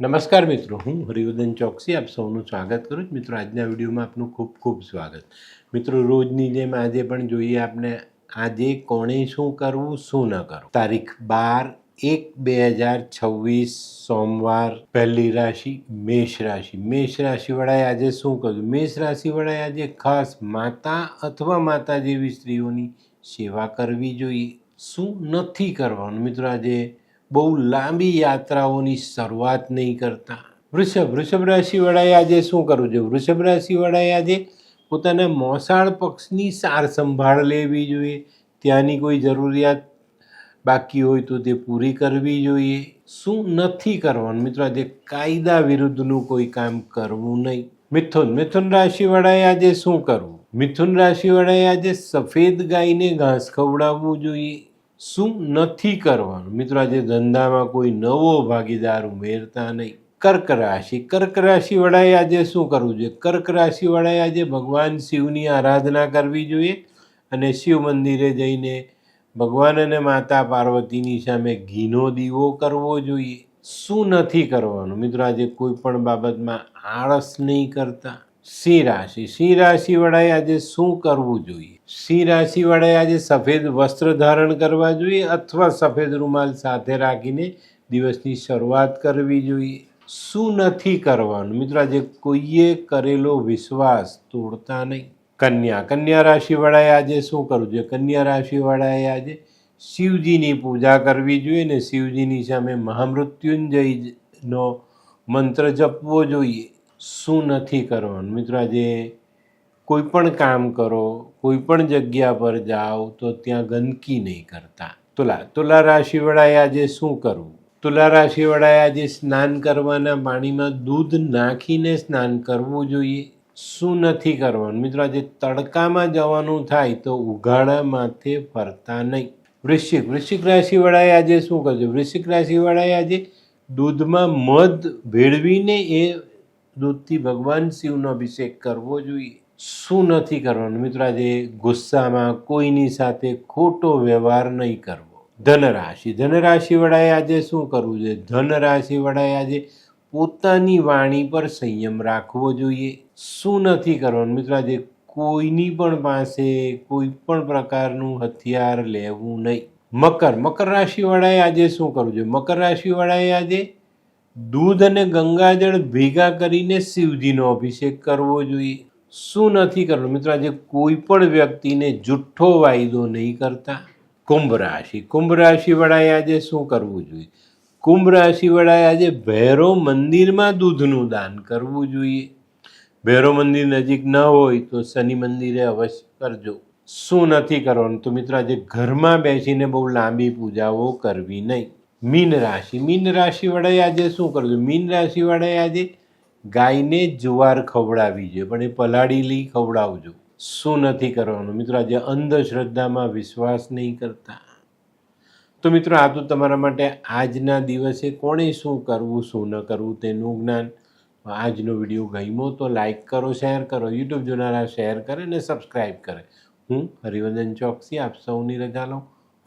નમસ્કાર મિત્રો, હું હરિવર્ધન ચોકસી, આપ સૌનું સ્વાગત કરું છું. મિત્રો, આજના વિડીયોમાં આપનું ખૂબ ખૂબ સ્વાગત. મિત્રો, રોજની જેમ આજે પણ જોઈએ આપણે, આજે કોણે શું કરવું, શું ન કરવું? તારીખ બાર એક બે હજાર છવ્વીસ, સોમવાર, પહેલી રાશિ, મેષ રાશિ. મેષ રાશિવાળાએ આજે શું કર્યું? મેષ રાશિવાળાએ આજે ખાસ માતા અથવા માતા જેવી સ્ત્રીઓની સેવા કરવી જોઈએ. શું નથી કરવાનું? મિત્રો, આજે બહુ લાંબી યાત્રાઓની શરૂઆત નહીં કરતા. વૃષભ વૃષભ રાશિવાળાએ આજે શું કરવું જોઈએ? વૃષભ રાશિવાળાએ આજે પોતાના મોસાળ પક્ષની સાર સંભાળ લેવી જોઈએ. ત્યાંની કોઈ જરૂરિયાત બાકી હોય તો તે પૂરી કરવી જોઈએ. શું નથી કરવાનું? મિત્રો, આજે કાયદા વિરુદ્ધનું કોઈ કામ કરવું નહીં. મિથુન મિથુન રાશિવાળાએ આજે શું કરવું? મિથુન રાશિવાળાએ આજે સફેદ ગાયને ઘાસ ખવડાવવું જોઈએ. શું નથી કરવાનું? મિત્રો, આજે ધંધામાં કોઈ નવો ભાગીદાર ઉમેરતા નહીં. કર્ક રાશિ, કર્ક રાશિવાળાએ આજે શું કરવું જોઈએ? કર્ક રાશિવાળાએ આજે ભગવાન શિવની આરાધના કરવી જોઈએ અને શિવ મંદિરે જઈને ભગવાન અને માતા પાર્વતીની સામે ઘીનો દીવો કરવો જોઈએ. શું નથી કરવાનું? મિત્રો, આજે કોઈ પણ બાબતમાં આળસ નહીં કરતા. સિંહ રાશિ. સિંહ રાશિવાળાએ આજે શું કરવું જોઈએ? સિંહ રાશિવાળાએ આજે સફેદ વસ્ત્ર ધારણ કરવા જોઈએ અથવા સફેદ રૂમાલ સાથે રાખીને દિવસની શરૂઆત કરવી જોઈએ? શું નથી કરવાનું? મિત્રો, આજે કોઈએ કરેલો વિશ્વાસ તોડતા નહીં. કન્યા. કન્યા રાશિવાળાએ આજે શું કરવું જોઈએ? કન્યા રાશિવાળાએ આજે શિવજીની પૂજા કરવી જોઈએ ને શિવજીની સામે મહામૃત્યુંજયનો મંત્ર જપવો જોઈએ. શું નથી કરવાનું? મિત્રો, આજે કોઈ પણ કામ કરો, કોઈ પણ જગ્યા પર જાઓ, તો ત્યાં ગંદકી નહીં કરતા. તુલા તુલા રાશિવાળાએ આજે શું કરવું? તુલા રાશિવાળાએ આજે સ્નાન કરવાના પાણીમાં દૂધ નાખીને સ્નાન કરવું જોઈએ. શું નથી કરવાનું? મિત્રો, આજે તડકામાં જવાનું થાય તો ઉઘાડા માથે ફરતા નહીં. વૃશ્ચિક વૃશ્ચિક રાશિવાળાએ આજે શું કરજો વૃશ્ચિક રાશિવાળાએ આજે દૂધમાં મધ ભેળવીને એ દૂધથી ભગવાન શિવનો અભિષેક કરવો જોઈએ. શું નથી કરવાનું? મિત્રો, આજે ગુસ્સામાં કોઈની સાથે ખોટો વ્યવહાર નહીં કરવો. ધનરાશિ. ધનરાશિવાળાએ આજે શું કરવું જોઈએ? ધનરાશિવાળાએ આજે પોતાની વાણી પર સંયમ રાખવો જોઈએ. શું નથી કરવાનું? મિત્રો, આજે કોઈની પણ પાસે કોઈ પણ પ્રકારનું હથિયાર લેવું નહીં. મકર. મકર રાશિવાળાએ આજે શું કરવું જોઈએ? મકર રાશિવાળાએ આજે દૂધ અને ગંગાજળ ભેગા કરીને શિવજીનો અભિષેક કરવો જોઈએ. શું નથી કરવું મિત્રો, આજે કોઈ પણ વ્યક્તિને જુઠ્ઠો વાયદો નહીં કરતા. કુંભ રાશિ. કુંભ રાશિવાળાએ આજે શું કરવું જોઈએ? કુંભ રાશિવાળાએ આજે ભૈરવ મંદિરમાં દૂધનું દાન કરવું જોઈએ. ભૈરવ મંદિર નજીક ન હોય તો શનિ મંદિરે અવશ્ય કરજો. શું નથી કરવાનું? તો મિત્રો, આજે ઘરમાં બેસીને બહુ લાંબી પૂજાઓ કરવી નહીં. મીન રાશિ. મીન રાશિવાળાએ આજે શું કરવું મીન રાશિવાળાએ આજે ગાયને જુવાર ખવડાવવી જોઈએ, પણ એ પલાળી લઈ ખવડાવજો. શું નથી કરવાનું? મિત્રો, આજે અંધશ્રદ્ધામાં વિશ્વાસ નહીં કરતા. તો મિત્રો, આ તો તમારા માટે આજના દિવસે કોણે શું કરવું, શું ન કરવું તેનું જ્ઞાન. આજનો વીડિયો ગમ્યો તો લાઈક કરો, શેર કરો, યુટ્યુબ જોનારા શેર કરે અને સબસ્ક્રાઈબ કરે. હું હરિવંદન ચોકસી, આપ સૌની રજા લઉં.